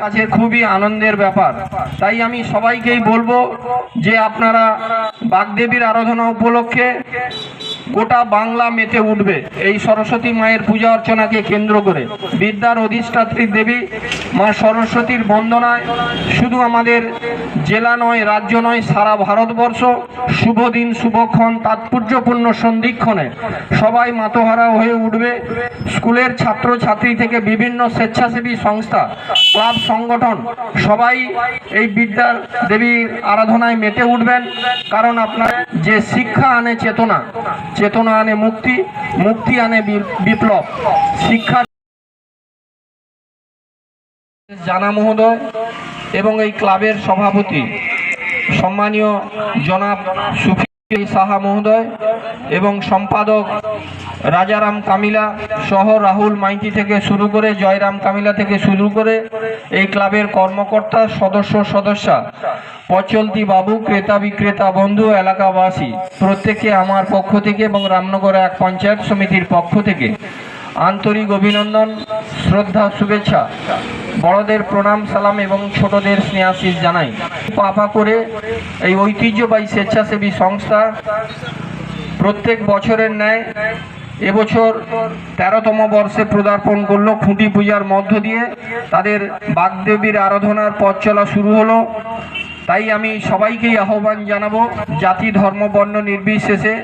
কাছে খুবই আনন্দের ব্যাপার। তাই আমি সবাইকেই বলব যে আপনারা বাগদেবীর আরাধনা উপলক্ষে গোটা বাংলা মেতে উঠবে। এই সরস্বতী মায়ের পূজা অর্চনাকে কেন্দ্র করে। বিদ্যার অধিষ্ঠাত্রী দেবী মা সরস্বতীর বন্দনায় শুধু আমাদের জেলা নয়, রাজ্য নয়, সারা ভারতবর্ষ শুভ দিন শুভক্ষণ তাৎপর্যপূর্ণ সন্ধিক্ষণে সবাই মাতোহারা হয়ে উঠবে। স্কুলের ছাত্র ছাত্রী থেকে বিভিন্ন স্বেচ্ছাসেবী সংস্থা ক্লাব সংগঠন। সবাই এই বিদ্যার দেবীর আরাধনায় মেতে উঠবেন। কারণ আপনার যে শিক্ষা আনে চেতনা চেতনা আনে মুক্তি মুক্তি আনে বিপ্লব। শিক্ষা জানা মহোদয় এবং এই ক্লাবের সভাপতি, সম্মানীয় জনাব সুফি সাহা মহোদয় এবং সম্পাদক রাজারাম কামিলা সহ রাহুল মাইতি থেকে শুরু করে জয়রাম কামিলা থেকে শুরু করে এই ক্লাবের কর্মকর্তা, সদস্য, সদস্যা পচলতি বাবু, ক্রেতা বিক্রেতা, বন্ধু, এলাকাবাসী, প্রত্যেকে আমার পক্ষ থেকে এবং রামনগর এক পঞ্চায়েত সমিতির পক্ষ থেকে আন্তরিক অভিনন্দন, শ্রদ্ধা, শুভেচ্ছা। বড়দের প্রণাম, সালাম এবং ছোটদের স্নেহাশিস জানাই। পাপা করে এই ঐতিহ্যবাহী স্বেচ্ছাসেবী সংস্থা প্রত্যেক বছরের ন্যায় এবছর তেরোতম বর্ষে পদার্পণ করল খুঁটি পূজার মধ্য দিয়ে। তাদের বাগদেবীর আরাধনার পথ চলা শুরু হলো। তাই আমি সবাইকেই আহ্বান জানাব, জাতি, ধর্ম, বর্ণ, নির্বিশেষে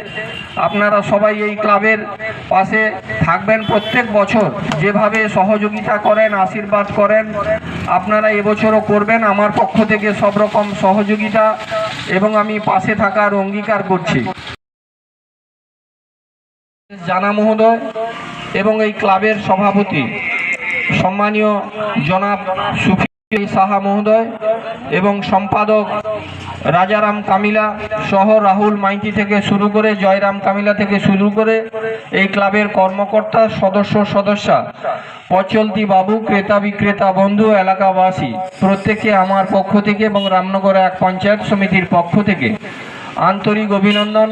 আপনারা সবাই এই ক্লাবের পাশে থাকবেন প্রত্যেক বছর। যেভাবে সহযোগিতা করেন, আশীর্বাদ করেন, আপনারা এবছরও করবেন। আমার পক্ষ থেকে সব রকম সহযোগিতা এবং আমি পাশে থাকার অঙ্গীকার করছি। জানা মহোদয় এবং এই ক্লাবের সভাপতি, সম্মানীয় জনাব সুফি সাহা মহোদয় এবং সম্পাদক রাজারাম কামিলা সহ রাহুল মাইতি থেকে শুরু করে জয়রাম কামিলা থেকে শুরু করে এই ক্লাবের কর্মকর্তা, সদস্য, সদস্যা, পচলতি বাবু, ক্রেতা বিক্রেতা, বন্ধু, এলাকাবাসী, প্রত্যেকে আমার পক্ষ থেকে এবং রামনগর এক পঞ্চায়েত সমিতির পক্ষ থেকে আন্তরিক অভিনন্দন,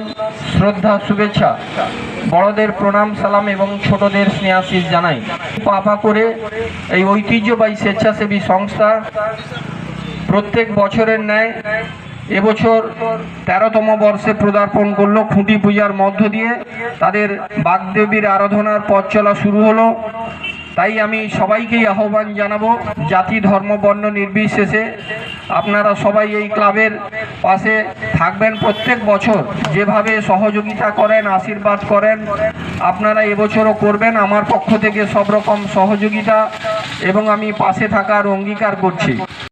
শ্রদ্ধা, শুভেচ্ছা। বড়দের প্রণাম, সালাম এবং ছোটদের স্নেহাশিস জানাই। পাপা করে এই ঐতিহ্যবাহী স্বেচ্ছাসেবী সংস্থা প্রত্যেক বছরের ন্যায় এবছর তেরোতম বর্ষে প্রদার্পণ করল খুঁটি পূজার মধ্য দিয়ে। তাদের বাগদেবীর আরাধনার পথ চলা শুরু হলো। তাই আমি সবাইকেই আহ্বান জানাব, জাতি, ধর্ম, বর্ণ নির্বিশেষে আপনারা সবাই এই ক্লাবের পাশে থাকবেন প্রত্যেক বছর। যেভাবে সহযোগিতা করেন, আশীর্বাদ করেন, আপনারা এবছরও করবেন। আমার পক্ষ থেকে সব রকম সহযোগিতা এবং আমি পাশে থাকার অঙ্গীকার করছি।